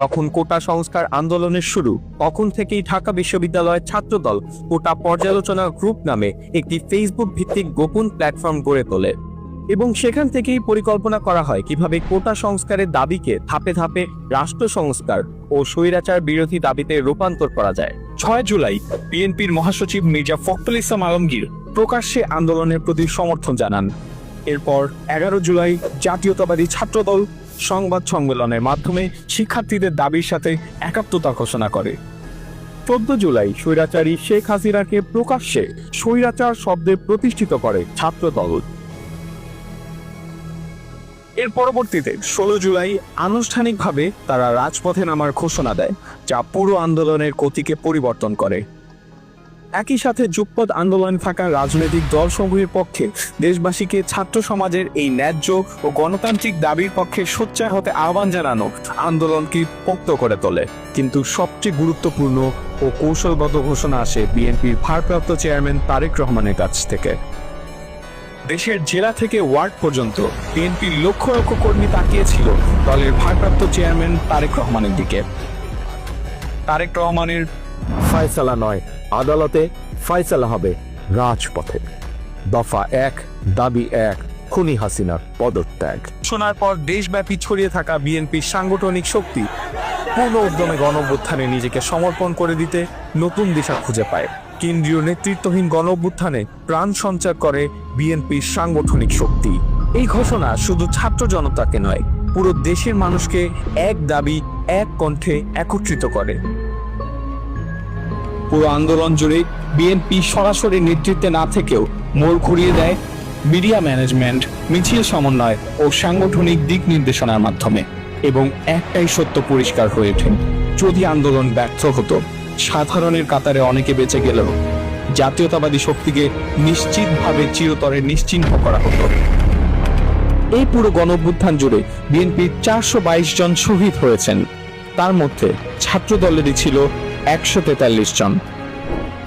তখন কোটা সংস্কার আন্দোলনের শুরু। তখন থেকেই ঢাকা বিশ্ববিদ্যালয়ের ছাত্রদল কোটা পর্যালোচনা গ্রুপ নামে একটি ফেসবুক ভিত্তিক গোপন প্ল্যাটফর্ম গড়ে তোলে। এবং সেখান থেকেই পরিকল্পনা করা হয় কীভাবে কোটা সংস্কারের দাবিকে ধাপে ধাপে রাষ্ট্র সংস্কার ও স্বৈরাচার বিরোধী দাবিতে রূপান্তর করা যায়। ছয় জুলাই, বিএনপির মহাসচিব মির্জা ফখরুল ইসলাম আলমগীর প্রকাশ্যে আন্দোলনের প্রতি সমর্থন জানান। এরপর এগারো জুলাই জাতীয়তাবাদী ছাত্রদল সংবাদ সম্মেলনের মাধ্যমে শিক্ষার্থীদের দাবির সাথে একাত্মতা ঘোষণা করে। চোদ্দ জুলাই স্বৈরাচারী শেখ হাসিনাকে প্রকাশ্যে স্বৈরাচার শব্দে প্রতিষ্ঠিত করে ছাত্রদল। এর পরবর্তীতে ষোলো জুলাই আনুষ্ঠানিকভাবে তারা রাজপথে নামার ঘোষণা দেয়, যা পুরো আন্দোলনের গতিকে পরিবর্তন করে। একই সাথে যুগপৎ আন্দোলনে থাকা রাজনৈতিক দলসমূহের পক্ষে দেশবাসীকে ছাত্র সমাজের এই ন্যায্য ও গণতান্ত্রিক দাবির পক্ষে সোচ্চার হতে আহ্বান জানানো আন্দোলনকে পোক্ত করে তোলে। কিন্তু সবচেয়ে গুরুত্বপূর্ণ ও কৌশলগত ঘোষণা আসে বিএনপির ভারপ্রাপ্ত চেয়ারম্যান তারেক রহমানের কাছ থেকে। দেশের জেলা থেকে ওয়ার্ড পর্যন্ত বিএনপির লক্ষ লক্ষ কর্মী তাকিয়েছিল দলের ভারপ্রাপ্ত চেয়ারম্যান তারেক রহমানের দিকে। তারেক রহমানের ফয়সালা নয়, আদালতে ফয়সালা হবে রাজপথে। দফা এক, দাবি এক, খুনি হাসিনার পদত্যাগ। শোনার পর দেশব্যাপী ছড়িয়ে থাকা বিএনপির সাংগঠনিক শক্তি পূর্ণ উদ্যমে নিজেকে সমর্পণ করে দিতে নতুন দিশা খুঁজে পায়। কেন্দ্রীয় নেতৃত্বহীন গণঅভ্যুত্থানে প্রাণ সঞ্চার করে বিএনপির সাংগঠনিক শক্তি। এই ঘোষণা শুধু ছাত্র জনতাকে নয়, পুরো দেশের মানুষকে এক দাবি, এক কণ্ঠে একত্রিত করে। পুরো আন্দোলন জুড়ে বিএনপি সরাসরি নেতৃত্বে না থেকেও মোড় ঘুরিয়ে দেয় মিডিয়া ম্যানেজমেন্ট, মিছিল সমন্বয় ও সাংগঠনিক দিক নির্দেশনার মাধ্যমে। এবং একটাই সত্য পরিষ্কার হয়ে ওঠে, যদি আন্দোলন ব্যর্থ হতো, সাধারণের কাতারে অনেকে বেঁচে গেলেও জাতীয়তাবাদী শক্তিকে নিশ্চিতভাবে চিরতরে নিশ্চিহ্ন করা হতো। এই পুরো গণঅভ্যুত্থান জুড়ে বিএনপির চারশো বাইশ জন শহীদ হয়েছেন। তার মধ্যে ছাত্র দলেরই ছিল একশো তেতাল্লিশ জন।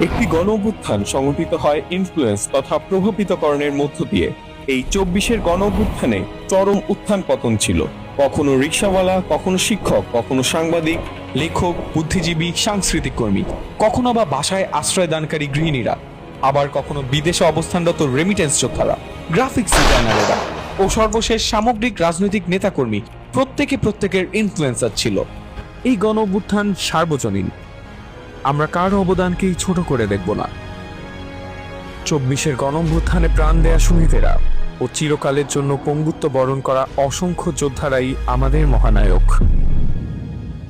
একটি গণ অভ্যুত্থান সংগঠিত হয় ইনফ্লুয়েন্স তথা প্রভাবিতকরণের মধ্য দিয়ে। এই চব্বিশের গণ অভ্যুত্থানে চরম উত্থান পতন ছিল। কখনো রিক্সাওয়ালা, কখনো শিক্ষক, কখনো সাংবাদিক, লেখক, বুদ্ধিজীবী, সাংস্কৃতিক কর্মী, কখনো বা বাসায় আশ্রয়দানকারী গৃহিণীরা, আবার কখনো বিদেশে অবস্থানরত রেমিটেন্স যোদ্ধারা গ্রাফিক্স ডিজাইনারেরা ও সর্বশেষ সামগ্রিক রাজনৈতিক নেতাকর্মী প্রত্যেকে প্রত্যেকের ইনফ্লুয়েন্সার ছিল। এই গণ অভ্যুত্থান সার্বজনীন। আমরা কার অবদানকেই ছোট করে দেখব না। চব্বিশের গণভ্যুত্থানে প্রাণ দেয়া শহীদেরা ও চিরকালের জন্য পঙ্গুত্ব বরণ করা অসংখ্য যোদ্ধারাই আমাদের মহানায়ক।